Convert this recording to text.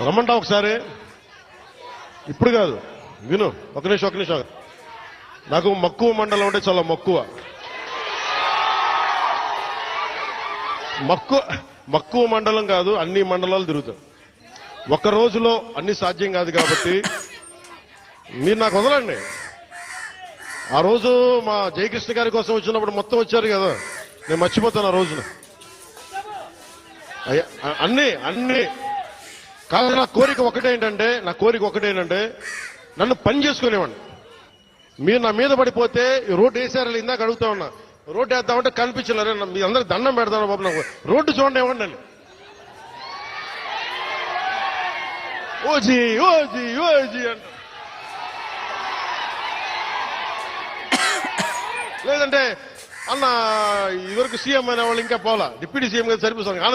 రమ్మంటా ఒకసారి? ఇప్పుడు కాదు. విను. ఒక నిమిషం ఒక నిమిషం. నాకు మక్కువ మండలం అంటే చాలా మక్కువ. మక్కువ మక్కువ మండలం కాదు అన్ని మండలాలు తిరుగుతాం. ఒక్క రోజులో అన్ని సాధ్యం కాదు కాబట్టి మీరు నాకు వదలండి. ఆ రోజు మా జయకృష్ణ గారి కోసం వచ్చినప్పుడు మొత్తం వచ్చారు కదా. నేను మర్చిపోతాను ఆ రోజున. అయ్యా, అన్నీ అన్ని. కాదు నా కోరిక ఒకటేంటంటే నా కోరిక ఒకటేంటంటే నన్ను పని చేసుకునేవాడిని మీరు నా మీద పడిపోతే ఈ రోడ్డు వేసారని ఇందాక అడుగుతా ఉన్నా. రోడ్డు వేద్దామంటే కనిపించలేరు. మీ అందరికి దండం పెడతాను బాబు నాకు. రోడ్డు చూడండి ఇవ్వండి అండి. ఓజీ ఓజీ ఓజీ అంట. లేదంటే అన్న ఇదివరకు సీఎం అనే వాళ్ళు ఇంకా పోలా. డిప్యూటీ సీఎం గారు సరిపోతుంది ఆనంద్